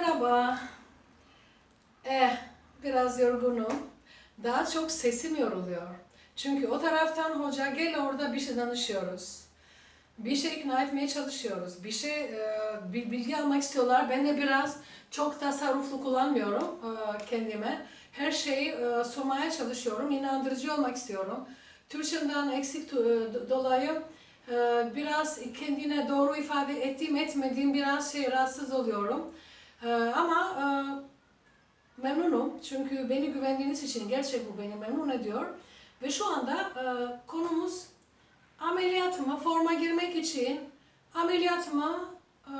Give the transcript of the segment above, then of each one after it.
Merhaba. Eh, biraz yorgunum. Daha çok sesim yoruluyor. Çünkü o taraftan hoca gel orada bir şey danışıyoruz. Bir şey ikna etmeye çalışıyoruz. Bir şey e, bir bilgi almak istiyorlar. Ben de biraz çok tasarruflu kullanmıyorum e, kendime. Her şeyi e, sormaya çalışıyorum. İnandırıcı olmak istiyorum. Türkçemden eksik dolayı biraz kendine doğru ifade ettiğim etmediğim biraz şey rahatsız oluyorum. E, ama e, memnunum çünkü beni güvendiğiniz için gerçek bu beni memnun ediyor. Ve şu anda e, konumuz ameliyat mı, forma girmek için ameliyat mı, e,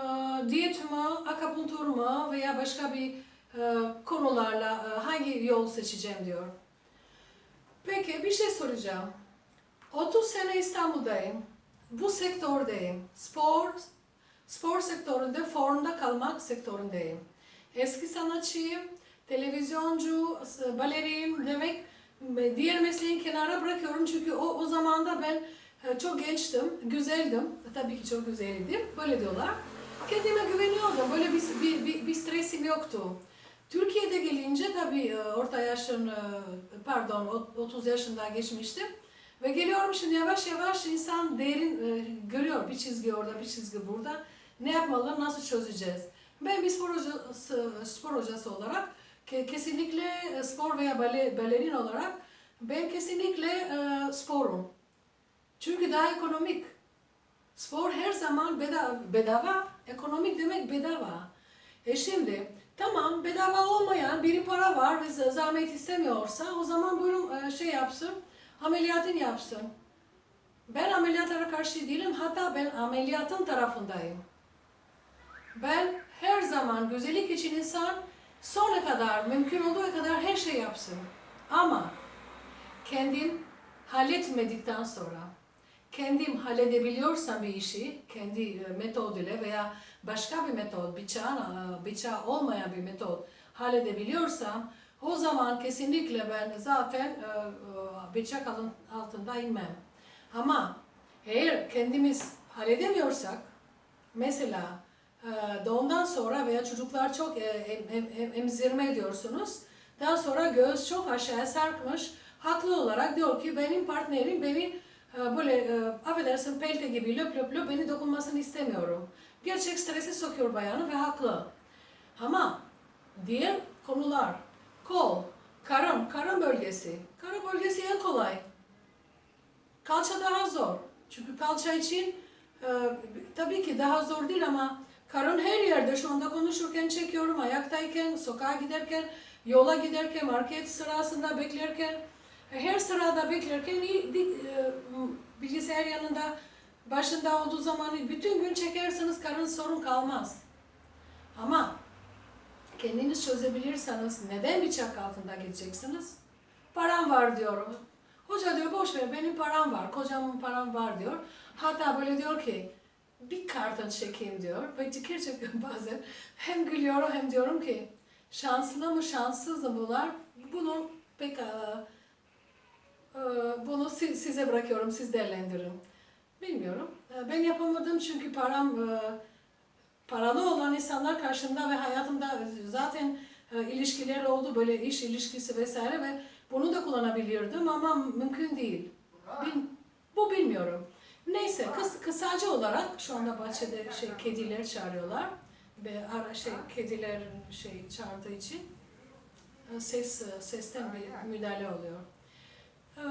diyet mi, akupunktur mu veya başka bir e, konularla e, hangi yol seçeceğim diyor. Peki bir şey soracağım. 30 sene İstanbul'dayım. Bu sektördeyim. Spor, spor sektöründe formda kalmak sektöründeyim. Eski sanatçıyım, televizyoncu, balerin demek diğer mesleği kenara bırakıyorum çünkü o, o zaman da ben e, çok gençtim, güzeldim. Tabii ki çok güzeldim. Böyle diyorlar. Kendime güveniyordum. Böyle bir, bir, bir, bir stresim yoktu. Türkiye'de gelince tabii e, orta yaşın, e, pardon ot- 30 yaşında geçmiştim. Ve geliyorum şimdi yavaş yavaş insan derin e, görüyor bir çizgi orada bir çizgi burada. Ne yapmalı, nasıl çözeceğiz? Ben bir spor hocası, spor hocası olarak ke- kesinlikle e, spor veya bale, balerin olarak ben kesinlikle e, sporum. Çünkü daha ekonomik. Spor her zaman bedava, bedava. Ekonomik demek bedava. E şimdi tamam bedava olmayan biri para var ve zahmet istemiyorsa o zaman buyurun e, şey yapsın, ameliyatını yapsın. Ben ameliyatlara karşı değilim hatta ben ameliyatın tarafındayım. Ben her zaman güzellik için insan sonuna kadar mümkün olduğu kadar her şey yapsın. Ama kendim halletmedikten sonra kendim halledebiliyorsam bir işi kendi e, metoduyla veya başka bir metot, bıçağın, e, bıçağı olmayan bir metot halledebiliyorsam o zaman kesinlikle ben zaten e, bıçak altında inmem. Ama eğer kendimiz halledemiyorsak mesela doğumdan sonra veya çocuklar çok e, em- em- em- emzirme ediyorsunuz. Daha sonra göğüs çok aşağıya sarkmış. Haklı olarak diyor ki benim partnerim beni e, böyle e, affedersin pelte gibi löp löp löp beni dokunmasını istemiyorum. Gerçek stresi sokuyor bayanı ve haklı. Ama diğer konular kol, karın, karın bölgesi. Karın bölgesi en kolay. Kalça daha zor. Çünkü kalça için tabii ki daha zor değil ama karın her yerde şu anda konuşurken çekiyorum, ayaktayken, sokağa giderken, yola giderken, market sırasında beklerken, her sırada beklerken e, bilgisayar yanında başında olduğu zaman bütün gün çekerseniz karın sorun kalmaz. Ama kendiniz çözebilirseniz neden bıçak altında gideceksiniz? Param var diyorum. Hoca diyor boş ver benim param var, kocamın param var diyor. Hatta böyle diyor ki bir kartın çekeyim diyor. Ve gerçekten bazen hem gülüyorum hem diyorum ki şanslı mı şanssız mı bunlar? Bunu pek e, e, bunu si- size bırakıyorum, siz değerlendirin. Bilmiyorum. E, Ben yapamadım çünkü param e, paralı olan insanlar karşımda ve hayatımda zaten ilişkiler oldu böyle iş ilişkisi vesaire ve bunu da kullanabilirdim ama mümkün değil. Bil- bu bilmiyorum. Neyse kıs, kısaca olarak şu anda bahçede şey kediler çağırıyorlar ve ara şey kedilerin şey çağırdığı için e, ses sesten bir müdahale oluyor. E,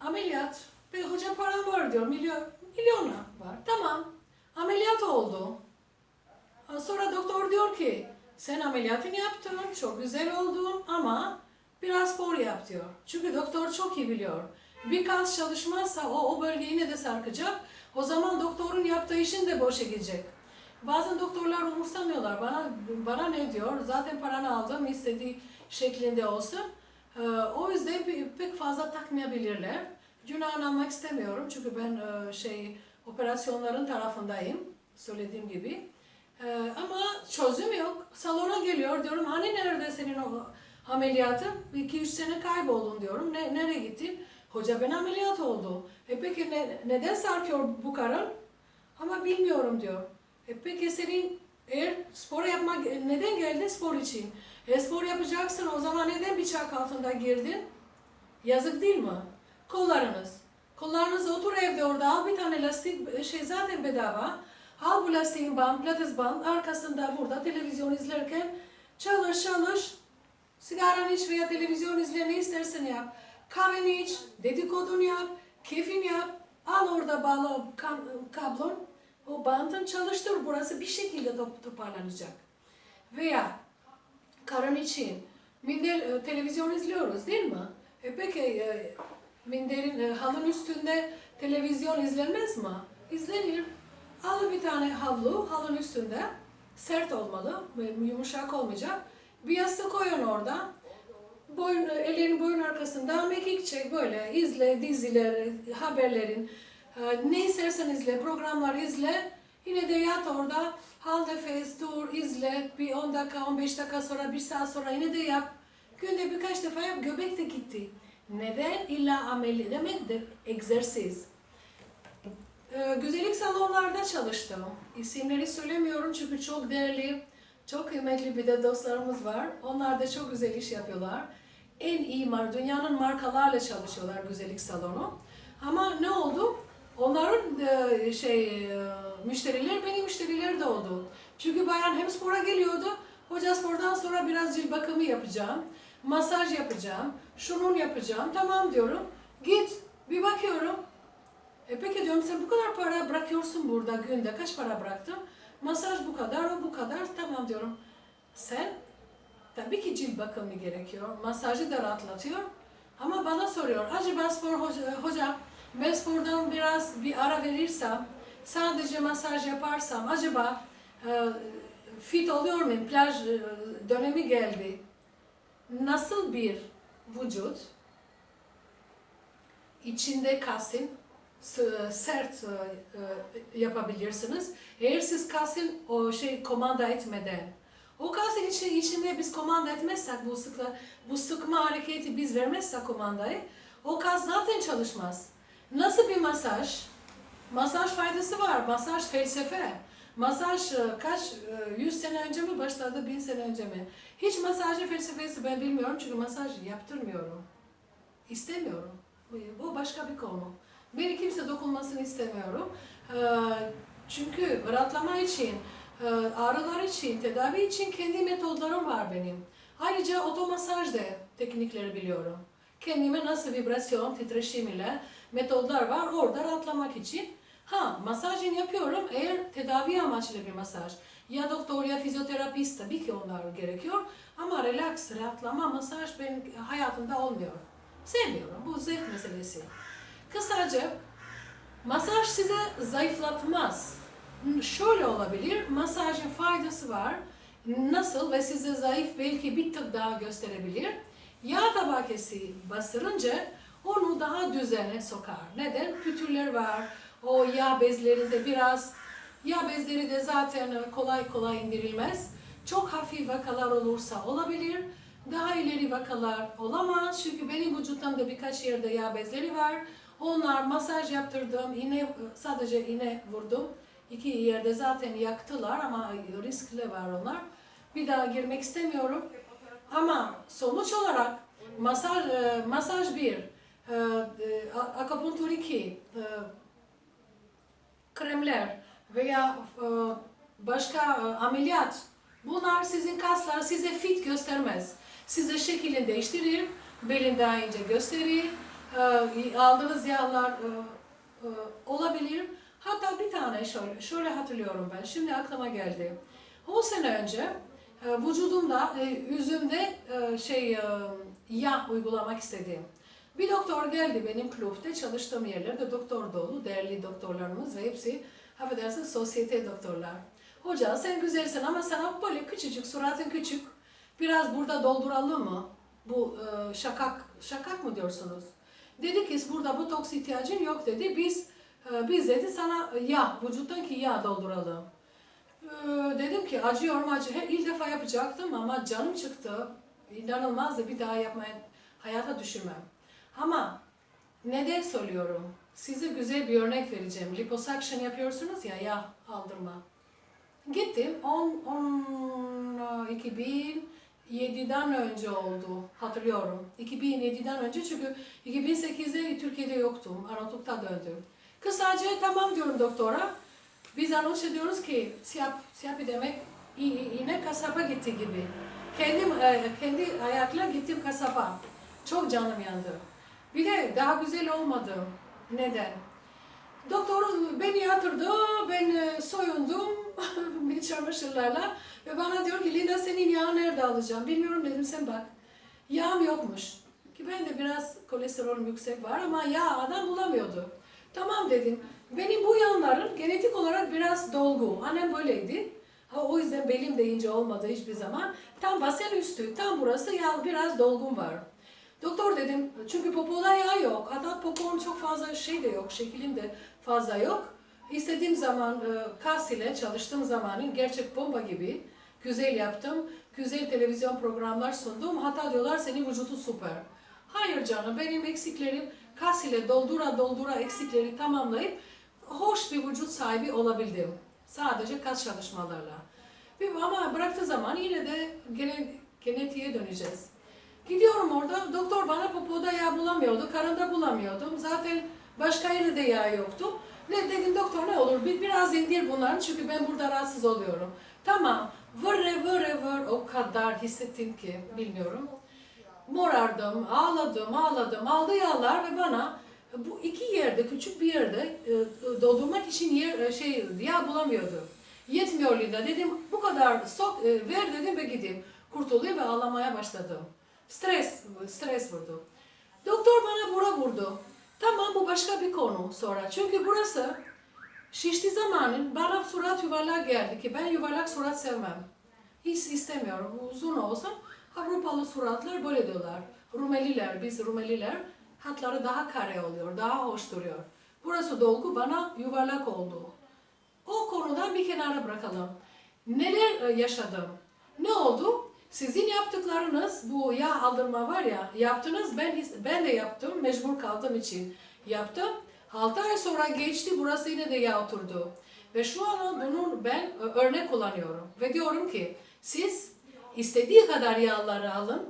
ameliyat ve hoca param var diyor milyon milyona var tamam ameliyat oldu. E, Sonra doktor diyor ki sen ameliyatını yaptın çok güzel oldun ama biraz spor yap diyor. Çünkü doktor çok iyi biliyor. Bir kas çalışmazsa o, o bölge yine de sarkacak. O zaman doktorun yaptığı işin de boşa gidecek. Bazen doktorlar umursamıyorlar. Bana bana ne diyor? Zaten paranı aldım istediği şeklinde olsun. Ee, o yüzden pe- pek fazla takmayabilirler. Günahını almak istemiyorum çünkü ben e, şey operasyonların tarafındayım. Söylediğim gibi. Ee, ama çözüm yok. Salona geliyor diyorum hani nerede senin o ameliyatın? 2-3 sene kayboldun diyorum. Ne, nereye gittin? Hoca ben ameliyat oldu. E peki ne, neden sarkıyor bu karın? Ama bilmiyorum diyor. E peki senin Eğer spor yapmak neden geldin? Spor için. E spor yapacaksın o zaman neden bıçak altında girdin? Yazık değil mi? Kollarınız. Kollarınız otur evde orada al bir tane lastik şey zaten bedava. Al bu lastiğin band, pilates band arkasında burada televizyon izlerken çalış çalış. Sigaranı iç veya televizyon izle ne istersen yap. Kahveni iç, dedikodunu yap, keyfini yap. Al orada bağlı o kablon. O bantın çalıştır burası bir şekilde top, toparlanacak. Veya karın için minder e, televizyon izliyoruz değil mi? E peki e, minderin e, halın üstünde televizyon izlenmez mi? İzlenir. Al bir tane havlu halın üstünde. Sert olmalı, yumuşak olmayacak. Bir yastık koyun orada. Boyun, ellerin boyun arkasında mekik çek böyle izle dizileri, haberlerin, ne istersen izle, programlar izle. Yine de yat orada, hal nefes, dur, izle. Bir 10 dakika, 15 dakika sonra, bir saat sonra yine de yap. Günde birkaç defa yap, göbek de gitti. Neden? İlla ameli demektir, egzersiz. Ee, güzellik salonlarda çalıştım. İsimleri söylemiyorum çünkü çok değerli, çok kıymetli bir de dostlarımız var. Onlar da çok güzel iş yapıyorlar. En iyi mar, dünyanın markalarla çalışıyorlar güzellik salonu. Ama ne oldu? Onların e, şey e, müşteriler benim müşteriler de oldu. Çünkü bayan hem spora geliyordu. Hoca spordan sonra biraz cilt bakımı yapacağım. Masaj yapacağım. Şunun yapacağım. Tamam diyorum. Git. Bir bakıyorum. E peki diyorum sen bu kadar para bırakıyorsun burada günde. Kaç para bıraktın? Masaj bu kadar, o bu kadar. Tamam diyorum. Sen tabii ki cilt bakımı gerekiyor. Masajı da rahatlatıyor. Ama bana soruyor. Acaba spor hoca, hocam ben spordan biraz bir ara verirsem, sadece masaj yaparsam acaba e, fit oluyor muyum? Plaj e, dönemi geldi. Nasıl bir vücut içinde kasın sert e, e, yapabilirsiniz. Eğer siz kasın o şey komanda etmeden o kasın içi, içinde biz komanda etmezsek bu sıkla bu sıkma hareketi biz vermezsek komandayı o kas zaten çalışmaz. Nasıl bir masaj? Masaj faydası var. Masaj felsefe. Masaj e, kaç, e, 100 sene önce mi başladı, 1000 sene önce mi? Hiç masajı felsefesi ben bilmiyorum çünkü masaj yaptırmıyorum. İstemiyorum. Bu- başka bir konu. Beni kimse dokunmasını istemiyorum. E, Çünkü rahatlama için, ağrılar için, tedavi için kendi metodlarım var benim. Ayrıca otomasaj da teknikleri biliyorum. Kendime nasıl vibrasyon, titreşim ile metodlar var orada rahatlamak için. Ha, masajını yapıyorum eğer tedavi amaçlı bir masaj. Ya doktor ya fizyoterapist tabii ki onlar gerekiyor. Ama relax, rahatlama, masaj benim hayatımda olmuyor. Sevmiyorum. Bu zevk meselesi. Kısaca masaj size zayıflatmaz. Şöyle olabilir, masajın faydası var. Nasıl ve size zayıf belki bir tık daha gösterebilir. Yağ tabakası bastırınca onu daha düzene sokar. Neden? Pütürler var. O yağ bezlerinde biraz yağ bezleri de zaten kolay kolay indirilmez. Çok hafif vakalar olursa olabilir. Daha ileri vakalar olamaz. Çünkü benim vücutumda birkaç yerde yağ bezleri var. Onlar masaj yaptırdım. iğne sadece iğne vurdum. İki yerde zaten yaktılar ama riskli var onlar. Bir daha girmek istemiyorum. Ama sonuç olarak masaj e, masaj bir, e, e, akupunktur iki, kremler veya başka ameliyat bunlar sizin kaslar size fit göstermez. Size şeklini değiştirir, belin daha ince gösterir, aldığınız yağlar olabilir. Hatta bir tane şöyle, şöyle hatırlıyorum ben, şimdi aklıma geldi. 10 sene önce e, vücudumda, e, yüzümde e, şey yağ uygulamak istedim. Bir doktor geldi benim kulüpte çalıştığım yerlerde doktor dolu, değerli doktorlarımız ve hepsi affedersin sosyete doktorlar. Hoca sen güzelsin ama sana böyle küçücük, suratın küçük. Biraz burada dolduralım mı? Bu şakak, şakak mı diyorsunuz? Dedi ki burada botoks ihtiyacın yok dedi. Biz biz dedi sana yağ, vücuttan ki yağ dolduralım. Ee, dedim ki acıyorum acı. Her ilk defa yapacaktım ama canım çıktı. İnanılmazdı bir daha yapmaya hayata düşünmem. Ama neden söylüyorum? Size güzel bir örnek vereceğim. Liposuction yapıyorsunuz ya yağ aldırma. Gittim 10, 10 2007'den önce oldu hatırlıyorum. 2007'den önce çünkü 2008'de Türkiye'de yoktum. Arnavutluk'ta döndüm. Kısaca tamam diyorum doktora. Biz anons ediyoruz ki siyap, siyapi demek i- i- inek kasaba gitti gibi. Kendim, e, kendi ayakla gittim kasaba. Çok canım yandı. Bir de daha güzel olmadı. Neden? Doktor beni yatırdı, ben e, soyundum çamaşırlarla ve bana diyor ki Linda senin yağı nerede alacağım? Bilmiyorum dedim sen bak. Yağım yokmuş. Ki ben de biraz kolesterolüm yüksek var ama yağ adam bulamıyordu. Tamam dedim. Benim bu yanların genetik olarak biraz dolgu. Annem böyleydi. Ha, o yüzden belim de ince olmadı hiçbir zaman. Tam basen üstü, tam burası ya biraz dolgum var. Doktor dedim çünkü popoda yağ yok. Hatta popom çok fazla şey de yok, şekilim de fazla yok. İstediğim zaman e, kas ile çalıştığım zamanın gerçek bomba gibi güzel yaptım. Güzel televizyon programlar sundum. Hatta diyorlar senin vücudun süper. Hayır canım benim eksiklerim kas ile doldura doldura eksikleri tamamlayıp hoş bir vücut sahibi olabildim. Sadece kas çalışmalarla. Ama bıraktığı zaman yine de gene, genetiğe döneceğiz. Gidiyorum orada, doktor bana popoda yağ bulamıyordu, karında bulamıyordum. Zaten başka yerde yağ yoktu. Ne dedim doktor ne olur bir, biraz indir bunları çünkü ben burada rahatsız oluyorum. Tamam, vırre vırre vır o kadar hissettim ki bilmiyorum. Morardım, ağladım, ağladım, aldı yağlar ve bana bu iki yerde, küçük bir yerde e, doldurmak için yer, e, şey yağ bulamıyordu. Yetmiyor Linda dedim bu kadar sok e, ver dedim ve gideyim. Kurtulayım ve ağlamaya başladım. Stres, stres vurdu. Doktor bana bura vurdu. Tamam bu başka bir konu sonra. Çünkü burası şişti zamanın bana surat yuvarlak geldi ki ben yuvarlak surat sevmem. Hiç istemiyorum. Uzun olsun. Avrupalı suratlar böyle diyorlar. Rumeliler, biz Rumeliler hatları daha kare oluyor, daha hoş duruyor. Burası dolgu bana yuvarlak oldu. O konudan bir kenara bırakalım. Neler e, yaşadım? Ne oldu? Sizin yaptıklarınız, bu yağ aldırma var ya, yaptınız, ben ben de yaptım, mecbur kaldığım için yaptım. 6 ay sonra geçti, burası yine de yağ oturdu. Ve şu an bunu ben e, örnek kullanıyorum. Ve diyorum ki, siz istediği kadar yağları alın.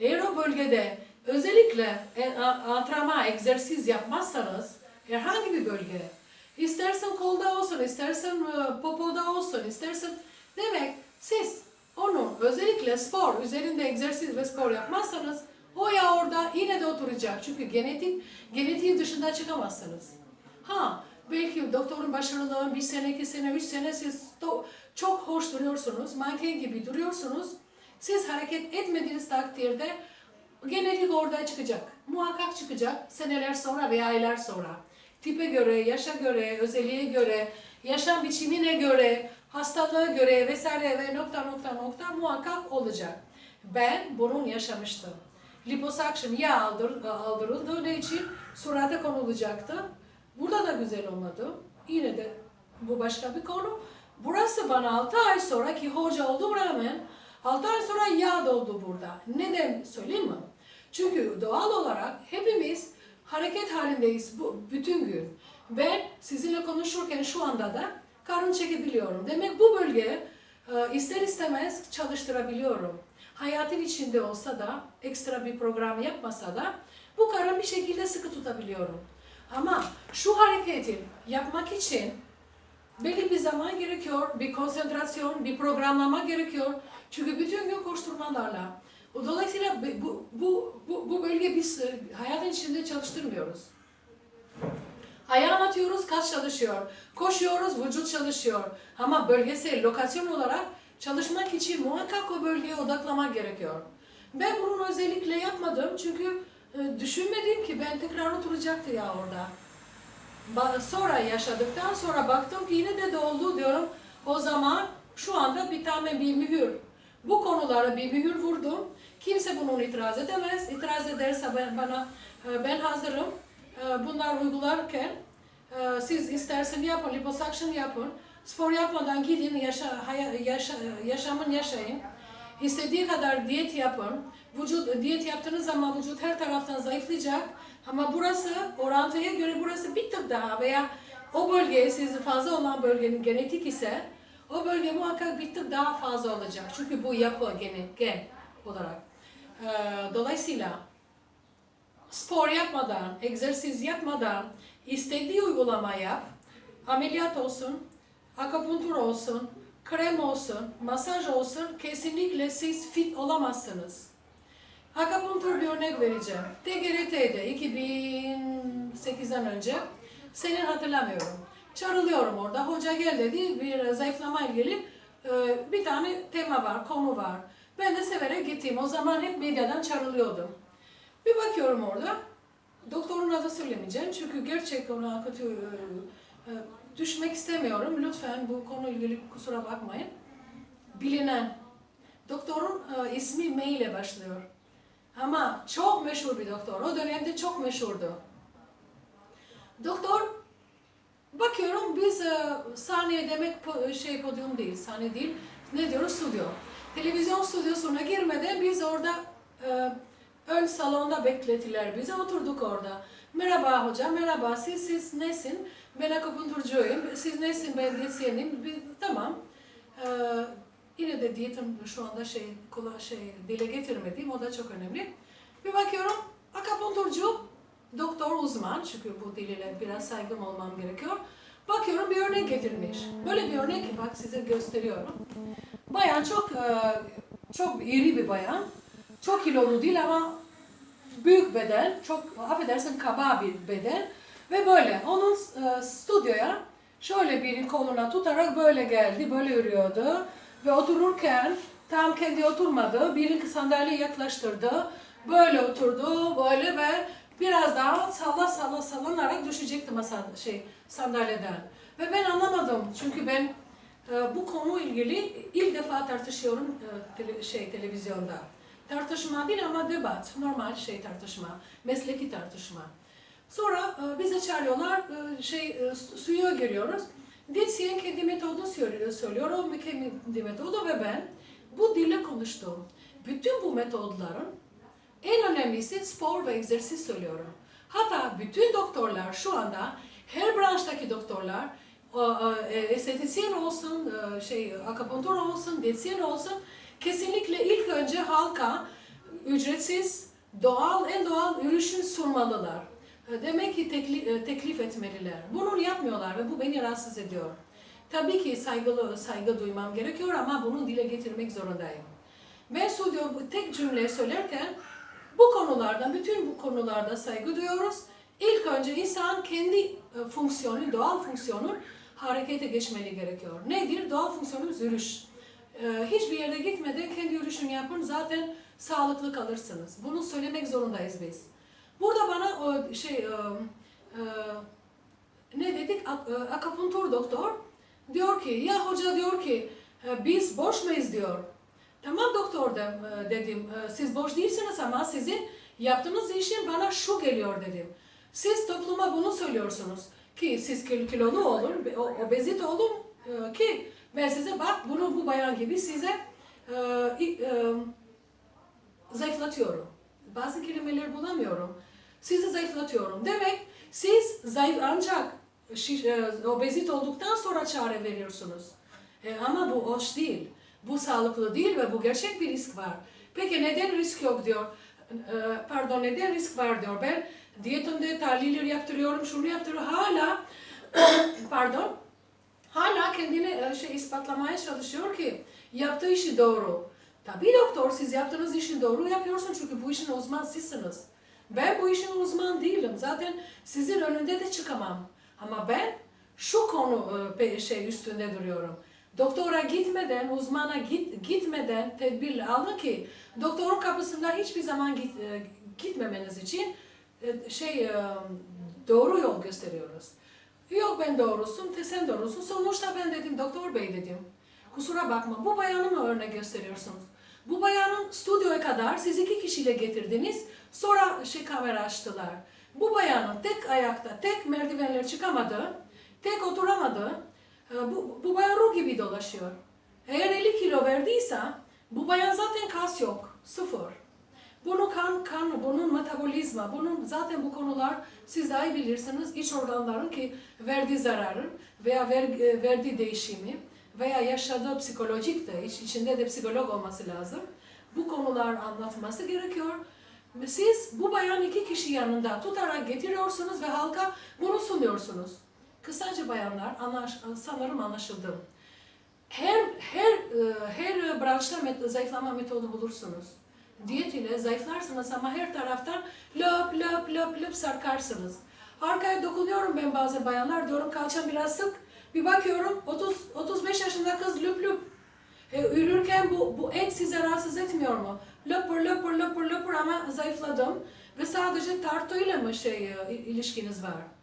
Eğer o bölgede özellikle e, antrenman, egzersiz yapmazsanız, herhangi bir bölge, istersen kolda olsun, istersen e, popoda olsun, istersen demek siz onu özellikle spor, üzerinde egzersiz ve spor yapmazsanız o yağ orada yine de oturacak. Çünkü genetik, genetiğin dışında çıkamazsınız. Ha, belki doktorun başarılı bir sene, iki sene, üç sene siz çok hoş duruyorsunuz, manken gibi duruyorsunuz. Siz hareket etmediğiniz takdirde genetik orada çıkacak. Muhakkak çıkacak seneler sonra veya aylar sonra. Tipe göre, yaşa göre, özelliğe göre, yaşam biçimine göre, hastalığa göre vesaire ve nokta nokta nokta muhakkak olacak. Ben bunun yaşamıştım. Liposuction yağ aldır, aldırıldığı için surata konulacaktı. Burada da güzel olmadı. Yine de bu başka bir konu. Burası bana 6 ay sonra ki hoca olduğum rağmen 6 ay sonra yağ doldu burada. Neden söyleyeyim mi? Çünkü doğal olarak hepimiz hareket halindeyiz bu bütün gün. Ben sizinle konuşurken şu anda da karın çekebiliyorum. Demek bu bölge e, ister istemez çalıştırabiliyorum. Hayatın içinde olsa da ekstra bir program yapmasa da bu karın bir şekilde sıkı tutabiliyorum. Ama şu hareketi yapmak için belli bir zaman gerekiyor, bir konsantrasyon, bir programlama gerekiyor. Çünkü bütün gün koşturmalarla. Dolayısıyla bu, bu, bu, bu bölge biz e, hayatın içinde çalıştırmıyoruz. Ayağını atıyoruz, kas çalışıyor. Koşuyoruz, vücut çalışıyor. Ama bölgesel, lokasyon olarak çalışmak için muhakkak o bölgeye odaklamak gerekiyor. Ben bunu özellikle yapmadım çünkü e, düşünmedim ki ben tekrar oturacaktı ya orada. Sonra yaşadıktan sonra baktım ki yine de doldu diyorum. O zaman şu anda bir tane bir mühür. Bu konulara bir mühür vurdum. Kimse bunu itiraz edemez. İtiraz ederse ben, bana e, ben hazırım. E, Bunlar uygularken e, siz istersen yapın, liposuction yapın. Spor yapmadan gidin, yaşa, haya- yaşa, yaşamın yaşayın. İstediği kadar diyet yapın. Vücut diyet yaptığınız zaman vücut her taraftan zayıflayacak. Ama burası orantıya göre burası bir tık daha veya o bölge sizin fazla olan bölgenin genetik ise o bölge muhakkak bir tık daha fazla olacak. Çünkü bu yapı geni, gen olarak. Ee, dolayısıyla spor yapmadan, egzersiz yapmadan istediği uygulama yap. Ameliyat olsun, akupunktur olsun, krem olsun, masaj olsun kesinlikle siz fit olamazsınız. Akupunktur bir örnek vereceğim. TGRT'de 2008'den önce senin hatırlamıyorum. Çağrılıyorum orada. Hoca gel dedi. Bir zayıflama ilgili e, bir tane tema var, konu var. Ben de severek gittim. O zaman hep medyadan çağrılıyordum. Bir bakıyorum orada. Doktorun adı söylemeyeceğim çünkü gerçek ona kötü e, e, düşmek istemiyorum. Lütfen bu konuyla ilgili kusura bakmayın. Bilinen. Doktorun ismi M ile başlıyor. Ama çok meşhur bir doktor. O dönemde çok meşhurdu. Doktor bakıyorum biz e, sahne demek po- şey podyum değil, sahne değil. Ne diyoruz? Stüdyo. Televizyon stüdyosuna girmeden biz orada e, ön salonda beklettiler bizi. Oturduk orada. Merhaba hocam, merhaba. Siz siz nesin? Ben akupunkturcuyum. Siz nesin? Ben diyetisyenim. Tamam. Ee, yine de diyetim şu anda şey, şey dile getirmediğim o da çok önemli. Bir bakıyorum akupunkturcu, doktor uzman çünkü bu diliyle biraz saygım olmam gerekiyor. Bakıyorum bir örnek getirmiş. Böyle bir örnek bak size gösteriyorum. Bayan çok e, çok iri bir bayan. Çok kilolu değil ama büyük beden, çok affedersin kaba bir beden ve böyle onun e, stüdyoya şöyle bir koluna tutarak böyle geldi, böyle yürüyordu ve otururken tam kendi oturmadı, birini sandalye yaklaştırdı, böyle oturdu, böyle ve biraz daha salla salla sallanarak düşecekti masa şey sandalyeden ve ben anlamadım çünkü ben e, bu konu ilgili ilk defa tartışıyorum e, tele- şey televizyonda. Tartışma değil ama debat, normal şey tartışma, mesleki tartışma. Sonra e, bize çağırıyorlar, e, şey e, su- suya giriyoruz. Diyetisyen kendi metodu söylüyor, söylüyor, o kendi metodu ve ben bu dille konuştum. Bütün bu metodların en önemlisi spor ve egzersiz söylüyorum. Hatta bütün doktorlar şu anda, her branştaki doktorlar, e, estetisyen olsun, e, şey akupunktur olsun, diyetisyen olsun, kesinlikle ilk önce halka ücretsiz, doğal, en doğal ürüşün sunmalılar. E, Demek ki tekli- teklif etmeliler. Bunu yapmıyorlar ve bu beni rahatsız ediyor. Tabii ki saygılı, saygı duymam gerekiyor ama bunu dile getirmek zorundayım. Ben stüdyo tek cümle söylerken bu konularda, bütün bu konularda saygı duyuyoruz. İlk önce insan kendi e, fonksiyonu, doğal fonksiyonu harekete geçmeli gerekiyor. Nedir? Doğal fonksiyonumuz yürüyüş. E, Hiçbir yere gitmeden kendi yürüyüşünü yapın zaten sağlıklı kalırsınız. Bunu söylemek zorundayız biz. Burada bana o şey e, e, ne dedik? Ak- Akupunktur doktor diyor ki ya hoca diyor ki biz boş muyuz diyor. Tamam doktor de- e, dedim. E, Siz boş değilsiniz ama sizin yaptığınız işin bana şu geliyor dedim. Siz topluma bunu söylüyorsunuz ki siz kil- kilolu olun, o- obezite olun e, ki ben size bak bunu bu bayan gibi size e, e, zayıflatıyorum. Bazı kelimeleri bulamıyorum. Sizi zayıflatıyorum. Demek siz zayıf ancak şiş, e, obezit olduktan sonra çare veriyorsunuz. E, ama bu hoş değil. Bu sağlıklı değil ve bu gerçek bir risk var. Peki neden risk yok diyor. E, pardon neden risk var diyor. Ben diyetimde tahliller yaptırıyorum, şunu yaptırıyorum. Hala pardon hala kendini e, şey ispatlamaya çalışıyor ki yaptığı işi doğru. Tabii doktor siz yaptığınız işi doğru yapıyorsun çünkü bu işin uzman sizsiniz. Ben bu işin uzman değilim. Zaten sizin önünde de çıkamam. Ama ben şu konu e, şey üstünde duruyorum. Doktora gitmeden, uzmana git, gitmeden tedbir alın ki doktorun kapısında hiçbir zaman git, e, gitmemeniz için e, şey e, doğru yol gösteriyoruz. Yok ben doğrusun, sen doğrusun. Sonuçta ben dedim doktor bey dedim. Kusura bakma bu bayanı mı örnek gösteriyorsunuz? Bu bayanın stüdyoya kadar siz iki kişiyle getirdiniz. Sonra şey kamera açtılar. Bu bayanın tek ayakta, tek merdivenler çıkamadı, tek oturamadı. E, Bu, bu bayan ruh gibi dolaşıyor. Eğer 50 kilo verdiyse bu bayan zaten kas yok. Sıfır. Bunun kan, kan, bunun metabolizma, bunun zaten bu konular siz daha iyi bilirsiniz. İç organların ki verdiği zararın veya ver, e, verdiği değişimi veya yaşadığı psikolojik de, iç- içinde de psikolog olması lazım. Bu konular anlatması gerekiyor. Siz bu bayan iki kişi yanında tutarak getiriyorsunuz ve halka bunu sunuyorsunuz. Kısaca bayanlar anlaş, sanırım anlaşıldı. Her her e, her branşta met, zayıflama metodu bulursunuz. Diyet ile zayıflarsınız ama her taraftan löp löp löp löp sarkarsınız. Arkaya dokunuyorum ben bazı bayanlar diyorum kalçam biraz sık. Bir bakıyorum 30 35 yaşında kız lüp lüp. E, yürürken bu, bu et size rahatsız etmiyor mu? Löpür löpür löpür löpür ama zayıfladım. Ve sadece tartıyla mı şey e, ilişkiniz var?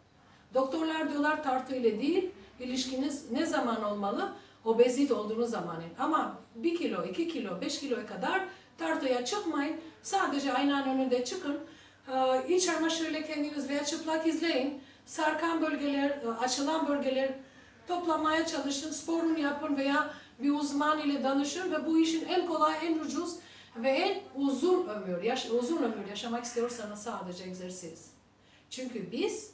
Doktorlar diyorlar tartıyla değil, ilişkiniz ne zaman olmalı? Obezit olduğunuz zaman. Ama 1 kilo, 2 kilo, 5 kiloya kadar tartıya çıkmayın. Sadece aynanın önünde çıkın. Ee, İç çamaşırıyla kendiniz veya çıplak izleyin. Sarkan bölgeler, e, açılan bölgeler toplamaya çalışın. Sporunu yapın veya bir uzman ile danışın ve bu işin en kolay, en ucuz ve en uzun ömür, yaş, uzun ömür yaşamak istiyorsanız sadece egzersiz. Çünkü biz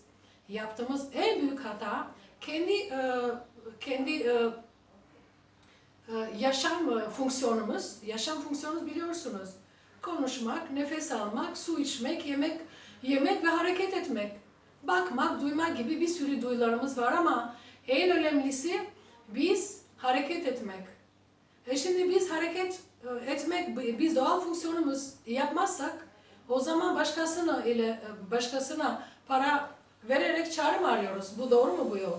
yaptığımız en büyük hata kendi e, kendi e, e, yaşam fonksiyonumuz, yaşam fonksiyonumuz biliyorsunuz. Konuşmak, nefes almak, su içmek, yemek yemek ve hareket etmek. Bakmak, duymak gibi bir sürü duyularımız var ama en önemlisi biz hareket etmek. E şimdi biz hareket etmek, biz doğal fonksiyonumuz yapmazsak o zaman başkasına ile başkasına para vererek çare arıyoruz? Bu doğru mu bu yol?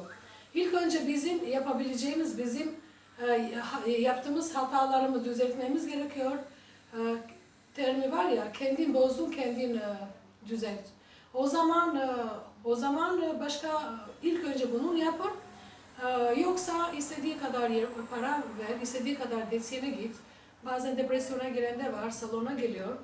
İlk önce bizim yapabileceğimiz, bizim e, ha- yaptığımız hatalarımı düzeltmemiz gerekiyor. E, terimi var ya, kendin bozdun, kendin e, düzelt. O zaman e, o zaman e, başka ilk önce bunu yapın. E, Yoksa istediği kadar yer, para ver, istediği kadar diyetisyene git. Bazen depresyona giren de var, salona geliyor.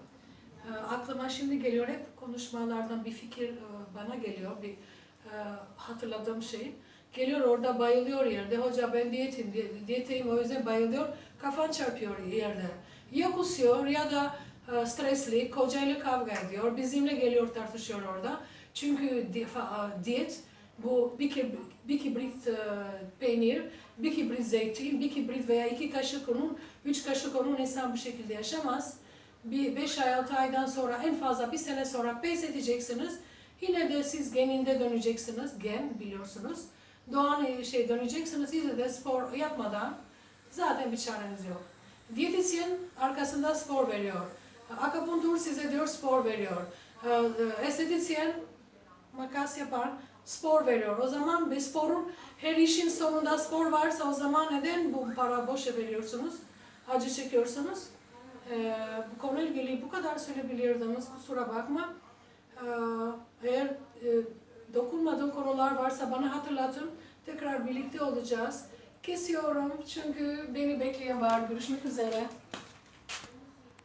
E, aklıma şimdi geliyor hep konuşmalardan bir fikir e, bana geliyor, bir e, hatırladığım şey. Geliyor orada bayılıyor yerde. Hoca ben diyetim, di- diyeteyim o yüzden bayılıyor. Kafan çarpıyor yerde. Ya kusuyor ya da e, stresli, kocayla kavga ediyor. Bizimle geliyor tartışıyor orada. Çünkü diyet bu bir, kib bir kibrit e, peynir, bir kibrit zeytin, bir kibrit veya iki kaşık unun, üç kaşık unun insan bu şekilde yaşamaz. Bir beş ay, altı aydan sonra en fazla bir sene sonra pes edeceksiniz. Yine de siz geninde döneceksiniz. Gen biliyorsunuz. Doğan e, şey döneceksiniz. Yine de spor yapmadan zaten bir çareniz yok. Diyetisyen arkasında spor veriyor. Akupunktur size diyor spor veriyor. Ee, e, Estetisyen makas yapan spor veriyor. O zaman bir sporun her işin sonunda spor varsa o zaman neden bu para boşa veriyorsunuz? Acı çekiyorsunuz. Ee, bu konuyla ilgili bu kadar söyleyebilirdiniz. Kusura bakma. Ee, eğer e, dokunmadığım konular varsa bana hatırlatın. Tekrar birlikte olacağız. Kesiyorum çünkü beni bekleyen var. Görüşmek üzere.